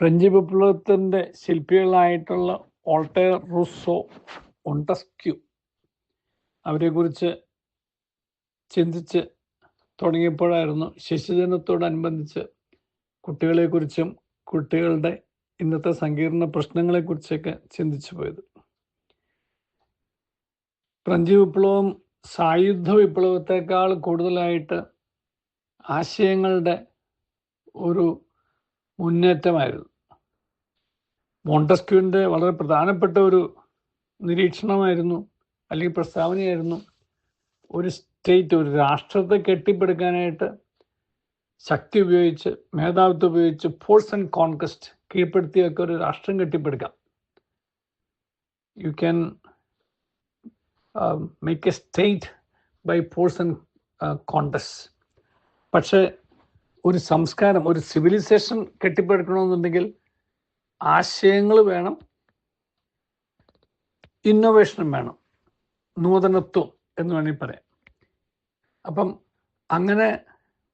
French വിപ്ലവത്തിന്റെ ശില്പികളായിട്ടുള്ള ഓൾട്ടേർ റുസോ ഒണ്ടസ്ക്യു അവരെക്കുറിച്ച് ചിന്തിച്ച് തുടങ്ങിയപ്പോഴായിരുന്നു ശിശുദിനത്തോടനുബന്ധിച്ച് കുട്ടികളെക്കുറിച്ചും കുട്ടികളുടെ ഇന്നത്തെ സങ്കീർണ പ്രശ്നങ്ങളെക്കുറിച്ചൊക്കെ ചിന്തിച്ചു പോയത്. ഫ്രഞ്ച് വിപ്ലവം സായുധ വിപ്ലവത്തെക്കാൾ കൂടുതലായിട്ട് ആശയങ്ങളുടെ ഒരു മുന്നേറ്റമായിരുന്നു. മോണ്ടസ്ക്യൂവിന്റെ വളരെ പ്രധാനപ്പെട്ട ഒരു നിരീക്ഷണമായിരുന്നു അല്ലെങ്കിൽ പ്രസ്താവനയായിരുന്നു ഒരു സ്റ്റേറ്റ് ഒരു രാഷ്ട്രത്തെ കെട്ടിപ്പടുക്കാനായിട്ട് ശക്തി ഉപയോഗിച്ച് മേധാവിത്വം ഉപയോഗിച്ച് ഫോഴ്സ് ആൻഡ് കോൺക്വസ്റ്റ് കീഴ്പ്പെടുത്തിയൊക്കെ ഒരു രാഷ്ട്രം കെട്ടിപ്പടുക്കാം. You can make a state by force and contest പക്ഷേ ഒരു സംസ്കാരം ഒരു സിവിലൈസേഷൻ കെട്ടിപ്പടുക്കണമെന്നുണ്ടെങ്കിൽ ആശയങ്ങൾ വേണം ഇന്നോവേഷനും വേണം നൂതനത്വം എന്ന് വേണമെങ്കിൽ പറയാം. അപ്പം അങ്ങനെ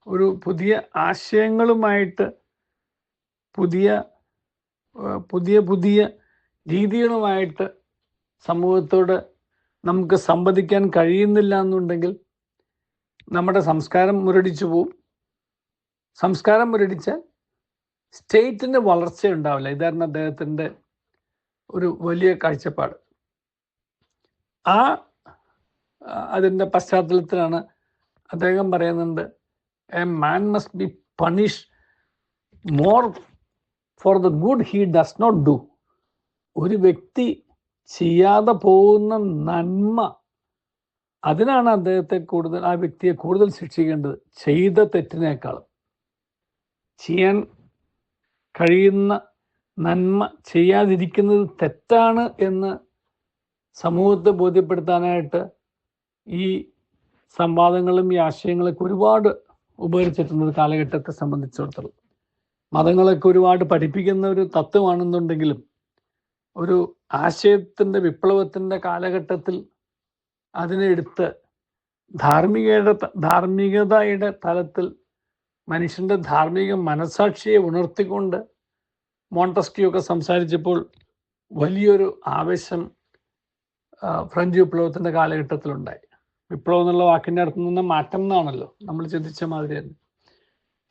ഒരു പുതിയ ആശയങ്ങളുമായിട്ട് പുതിയ പുതിയ പുതിയ രീതികളുമായിട്ട് സമൂഹത്തോട് നമുക്ക് സംവദിക്കാൻ കഴിയുന്നില്ല എന്നുണ്ടെങ്കിൽ നമ്മുടെ സംസ്കാരം മുരടിച്ചു പോവും. സംസ്കാരം മുരടിച്ചാൽ സ്റ്റേറ്റിന്റെ വളർച്ച ഉണ്ടാവില്ല. ഇതായിരുന്നു അദ്ദേഹത്തിന്റെ ഒരു വലിയ കാഴ്ചപ്പാട്. ആ അതിന്റെ പശ്ചാത്തലത്തിലാണ് അദ്ദേഹം പറയുന്നുണ്ട് a man must be punish more for the good he does not do ഒരു വ്യക്തി ചെയ്യാതെ പോകുന്ന നന്മ അതിനാണ് അദ്ദേഹത്തെ കൂടുതൽ ആ വ്യക്തിയെ കൂടുതൽ ശിക്ഷിക്കേണ്ടത്. ചെയ്ത തെറ്റിനേക്കാളും. ചെയ്യാൻ കഴിയുന്ന നന്മ ചെയ്യാതിരിക്കുന്നത് തെറ്റാണ് എന്ന് സമൂഹത്തെ ബോധ്യപ്പെടുത്താനായിട്ട് ഈ സംവാദങ്ങളും ഈ ആശയങ്ങളൊക്കെ ഒരുപാട് ഉപകരിച്ചിട്ടുണ്ട് കാലഘട്ടത്തെ സംബന്ധിച്ചിടത്തോളം. മതങ്ങളൊക്കെ ഒരുപാട് പഠിപ്പിക്കുന്ന ഒരു തത്വമാണെന്നുണ്ടെങ്കിലും ഒരു ആശയത്തിന്റെ വിപ്ലവത്തിന്റെ കാലഘട്ടത്തിൽ അതിനെടുത്ത് ധാർമ്മികയുടെ ധാർമ്മികതയുടെ തലത്തിൽ മനുഷ്യന്റെ ധാർമ്മിക മനസാക്ഷിയെ ഉണർത്തിക്കൊണ്ട് മോണ്ടസ്ക്യൂ ഒക്കെ സംസാരിച്ചപ്പോൾ വലിയൊരു ആവേശം ഫ്രഞ്ച് വിപ്ലവത്തിന്റെ കാലഘട്ടത്തിലുണ്ടായി. വിപ്ലവം എന്നുള്ള വാക്കിന്റെ അർത്ഥം നിന്ന് മാറ്റം എന്നാണല്ലോ. നമ്മൾ ചിന്തിച്ച മാതിരി തന്നെ.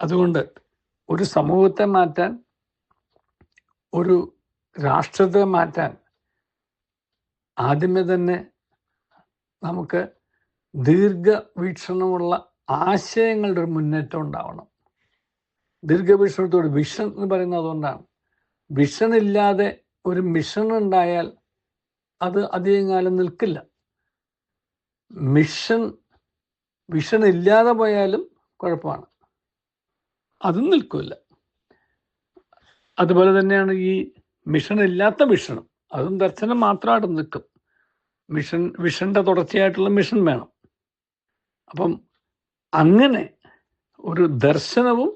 അതുകൊണ്ട് ഒരു സമൂഹത്തെ മാറ്റാൻ ഒരു രാഷ്ട്രത്തെ മാറ്റാൻ ആദ്യമേ തന്നെ നമുക്ക് ദീർഘവീക്ഷണമുള്ള ആശയങ്ങളുടെ ഒരു മുന്നേറ്റം ഉണ്ടാവണം. ദീർഘവീക്ഷണത്തോട് വിഷൻ എന്ന് പറയുന്നത് അതുകൊണ്ടാണ്. വിഷൻ ഇല്ലാതെ ഒരു മിഷൻ ഉണ്ടായാൽ അത് അധികം കാലം നിൽക്കില്ല. മിഷൻ വിഷൻ ഇല്ലാതെ പോയാലും കുഴപ്പമാണ്. അതും നിൽക്കില്ല. അതുപോലെ തന്നെയാണ് ഈ മിഷൻ ഇല്ലാത്ത വിഷണം അതും ദർശനം മാത്രമായിട്ട് നിൽക്കും. മിഷൻ വിഷന്റെ തുടർച്ചയായിട്ടുള്ള മിഷൻ വേണം. അപ്പം അങ്ങനെ ഒരു ദർശനവും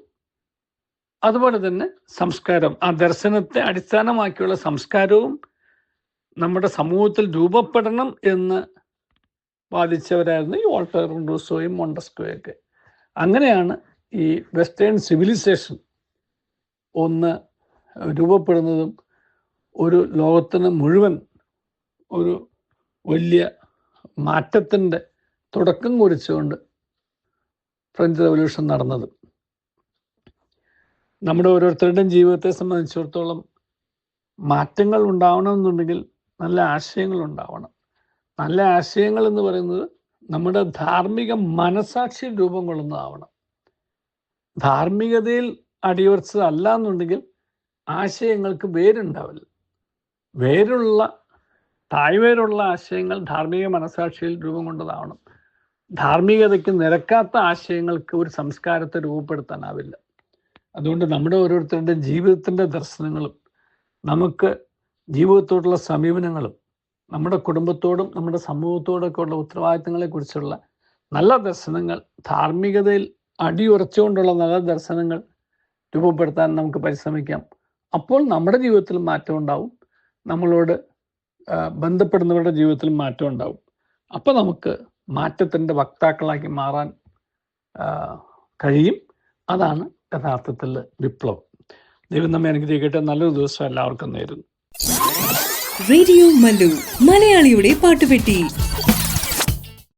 അതുപോലെ തന്നെ സംസ്കാരം. ആ ദർശനത്തെ അടിസ്ഥാനമാക്കിയുള്ള സംസ്കാരവും നമ്മുടെ സമൂഹത്തിൽ രൂപപ്പെടണം എന്ന് വാദിച്ചവരായിരുന്നു ഈ വാൾട്ടർ റൂസോയും മോണ്ടസ്കോയും ഒക്കെ അങ്ങനെയാണ് ഈ വെസ്റ്റേൺ സിവിലൈസേഷൻ ഒന്ന് രൂപപ്പെടുന്നതും ഒരു ലോകത്തിന് മുഴുവൻ ഒരു വലിയ മാറ്റത്തിന്റെ തുടക്കം കുറിച്ചുകൊണ്ട് ഫ്രഞ്ച് റവല്യൂഷൻ നടന്നത്. നമ്മുടെ ഓരോരുത്തരുടെയും ജീവിതത്തെ സംബന്ധിച്ചിടത്തോളം മാറ്റങ്ങൾ ഉണ്ടാവണം എന്നുണ്ടെങ്കിൽ നല്ല ആശയങ്ങൾ ഉണ്ടാവണം. നല്ല ആശയങ്ങൾ എന്ന് പറയുന്നത് നമ്മുടെ ധാർമ്മിക മനസാക്ഷി രൂപം കൊള്ളുന്നതാവണം. ധാർമ്മികതയിൽ അടിയുറച്ചതല്ല എന്നുണ്ടെങ്കിൽ ആശയങ്ങൾക്ക് വേരുണ്ടാവില്ല. വേരുള്ള തായ്വേരുള്ള ആശയങ്ങൾ ധാർമ്മിക മനസാക്ഷിയിൽ രൂപം കൊണ്ടതാവണം. ധാർമ്മികതയ്ക്ക് നിരക്കാത്ത ആശയങ്ങൾക്ക് ഒരു സംസ്കാരത്തെ രൂപപ്പെടുത്താനാവില്ല. അതുകൊണ്ട് നമ്മുടെ ഓരോരുത്തരുടെയും ജീവിതത്തിന്റെ ദർശനങ്ങളും നമുക്ക് ജീവിതത്തോടുള്ള സമീപനങ്ങളും നമ്മുടെ കുടുംബത്തോടും നമ്മുടെ സമൂഹത്തോടൊക്കെ ഉള്ള ഉത്തരവാദിത്തങ്ങളെക്കുറിച്ചുള്ള നല്ല ദർശനങ്ങൾ ധാർമ്മികതയിൽ അടിയുറച്ചുകൊണ്ടുള്ള നല്ല ദർശനങ്ങൾ രൂപപ്പെടുത്താൻ നമുക്ക് പരിശ്രമിക്കാം. അപ്പോൾ നമ്മുടെ ജീവിതത്തിൽ മാറ്റം ഉണ്ടാവും. നമ്മളോട് ബന്ധപ്പെടുന്നവരുടെ ജീവിതത്തിൽ മാറ്റം ഉണ്ടാവും. അപ്പോൾ നമുക്ക് മാറ്റത്തിന്റെ വക്താക്കളാക്കി മാറാൻ കഴിയും. അതാണ് യഥാർത്ഥത്തിൽ വിപ്ലവം. ദൈവം നമ്മെ അനുഗ്രഹിക്കട്ടെ. നല്ലൊരു ദിവസം എല്ലാവർക്കും നേരുന്നു. റേഡിയോ മലയാളിയുടെ പാട്ടുപെട്ടി.